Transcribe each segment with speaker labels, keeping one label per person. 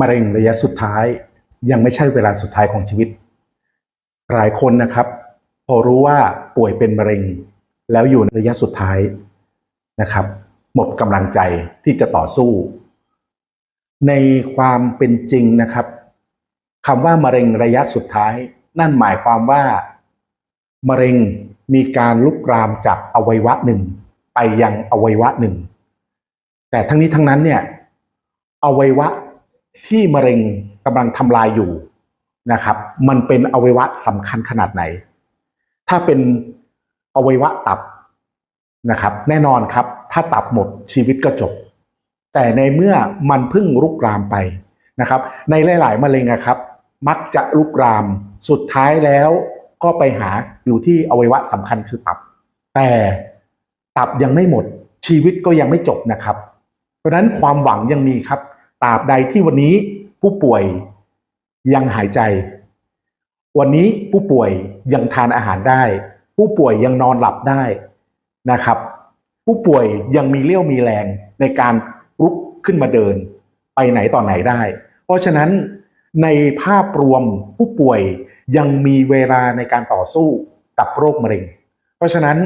Speaker 1: มะเร็งระยะสุดท้ายยังไม่ใช่เวลาสุดท้ายของชีวิต หลายคนนะครับ พอรู้ว่าป่วยเป็นมะเร็ง แล้วอยู่ในระยะสุดท้ายนะครับ หมดกำลังใจที่จะต่อสู้ ในความเป็นจริงนะครับคำว่ามะเร็งระยะสุดท้าย นั่นหมายความว่า มะเร็งมีการลุกรามจากอวัยวะหนึ่ง ไปยังอวัยวะหนึ่ง แต่ทั้งนี้ทั้งนั้นเนี่ยอวัยวะ ที่มะเร็งกำลังทำลายอยู่นะครับ มันเป็นอวัยวะสำคัญขนาดไหน ถ้าเป็นอวัยวะตับนะครับ แน่นอนครับ ถ้าตับหมดชีวิตก็จบ แต่ในเมื่อมันพิ่งลุกรามไปนะครับ ในหลาย ๆ มะเร็งอะครับ มักจะลุกรามสุดท้ายแล้วก็ไปหาอยู่ที่อวัยวะสำคัญคือตับ แต่ตับยังไม่หมดชีวิตก็ยังไม่จบนะครับ เพราะฉะนั้นความหวังยังมีครับ ตราบใดที่วันนี้ผู้ป่วยยังหายใจ วันนี้ผู้ป่วยยังทานอาหารได้ ผู้ป่วยยังนอนหลับได้นะครับ ผู้ป่วยยังมีเลี้ยวมีแรงในการลุกขึ้นมาเดิน ไปไหนต่อไหนได้ เพราะฉะนั้นในภาพรวมผู้ป่วยยังมีเวลาในการต่อสู้กับโรคมะเร็ง เพราะฉะนั้น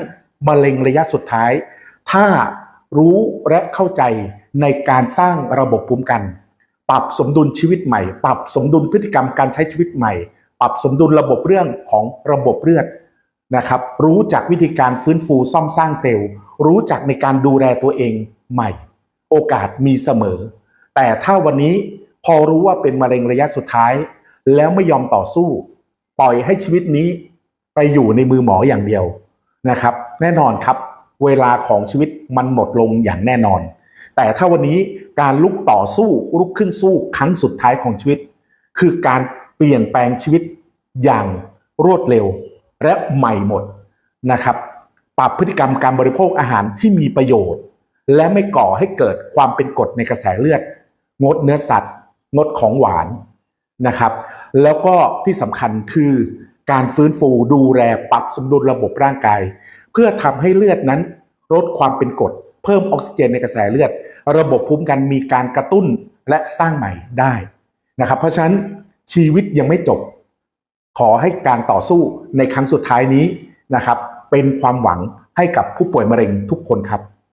Speaker 1: มะเร็งระยะสุดท้าย ถ้า รู้และเข้าใจในการสร้างระบบภูมิคุ้มกัน ปรับสมดุลชีวิตใหม่ ปรับสมดุลพฤติกรรมการใช้ชีวิตใหม่ ปรับสมดุลระบบเรื่องของระบบเลือดนะครับ รู้จักวิธีการฟื้นฟูซ่อมสร้างเซลล์ รู้จักในการดูแลตัวเองใหม่ โอกาสมีเสมอ แต่ถ้าวันนี้พอรู้ว่าเป็นมะเร็งระยะสุดท้าย แล้วไม่ยอมต่อสู้ ปล่อยให้ชีวิตนี้ไปอยู่ในมือหมออย่างเดียวนะครับ แน่นอนครับ เวลาของชีวิตมันหมดลงอย่างแน่นอน แต่ถ้าวันนี้การลุกต่อสู้ลุกขึ้นสู้ครั้งสุดท้ายของชีวิต คือการเปลี่ยนแปลงชีวิตอย่างรวดเร็วและใหม่หมดนะครับปรับพฤติกรรมการบริโภคอาหารที่มีประโยชน์ และไม่ก่อให้เกิดความเป็นกรดในกระแสเลือด งดเนื้อสัตว์ งดของหวานนะครับ แล้วก็ที่สำคัญคือการฟื้นฟูดูแลปรับสมดุลระบบร่างกาย พื่อทำให้เลือดนั้นลดความเป็นกรดเพิ่มออกซิเจนในกระแสเลือด ระบบภูมิคุ้มกันมีการกระตุ้นและสร้างใหม่ได้นะครับเพราะฉะนั้นชีวิตยังไม่จบ ขอให้การต่อสู้ในครั้งสุดท้ายนี้นะครับ เป็นความหวังให้กับผู้ป่วยมะเร็งทุกคนครับ